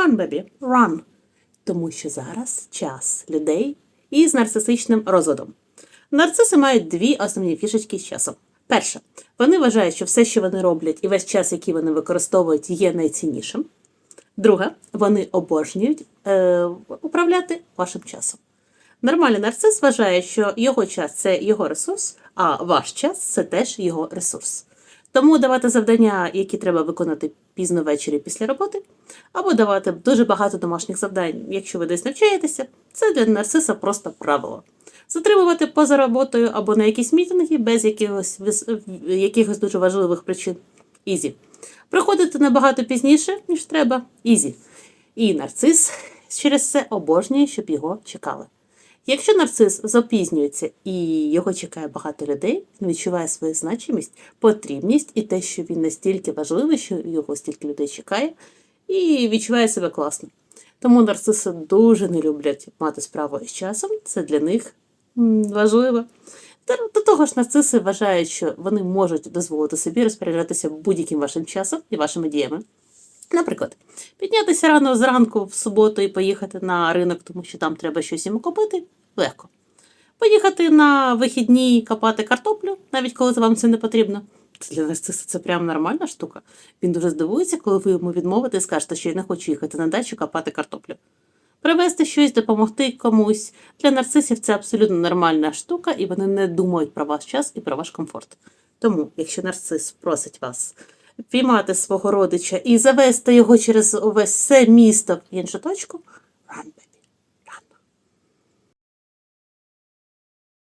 Run, baby, run. Тому що зараз час людей із нарцисичним розводом. Нарциси мають дві основні фішечки з часом. Перше, вони вважають, що все, що вони роблять, і весь час, який вони використовують, є найціннішим. Друге, вони обожнюють е, управляти вашим часом. Нормальний нарцис вважає, що його час це його ресурс, а ваш час це теж його ресурс. Тому давати завдання, які треба виконати пізно ввечері після роботи, або давати дуже багато домашніх завдань, якщо ви десь навчаєтеся, це для нарциса просто правило. Затримувати поза роботою або на якісь мітинги без якихось, якихось дуже важливих причин. Ізі. Приходити набагато пізніше, ніж треба. Ізі. І нарцис через це обожнює, щоб його чекали. Якщо нарцис запізнюється і його чекає багато людей, він відчуває свою значимість, потрібність і те, що він настільки важливий, що його стільки людей чекає, і відчуває себе класно. Тому нарциси дуже не люблять мати справу із часом, це для них важливо. До того ж, нарциси вважають, що вони можуть дозволити собі розпоряджатися будь-яким вашим часом і вашими діями. Наприклад, піднятися рано зранку в суботу і поїхати на ринок, тому що там треба щось йому купити легко. Поїхати на вихідні копати картоплю, навіть коли вам це не потрібно. Це для нарциса це прям нормальна штука. Він дуже здивується, коли ви йому відмовите і скажете, що я не хочу їхати на дачу копати картоплю. Привезти щось, допомогти комусь. Для нарцисів це абсолютно нормальна штука, і вони не думають про ваш час і про ваш комфорт. Тому, якщо нарцис просить вас піймати свого родича і завести його через увесь все місто в іншу точку, run,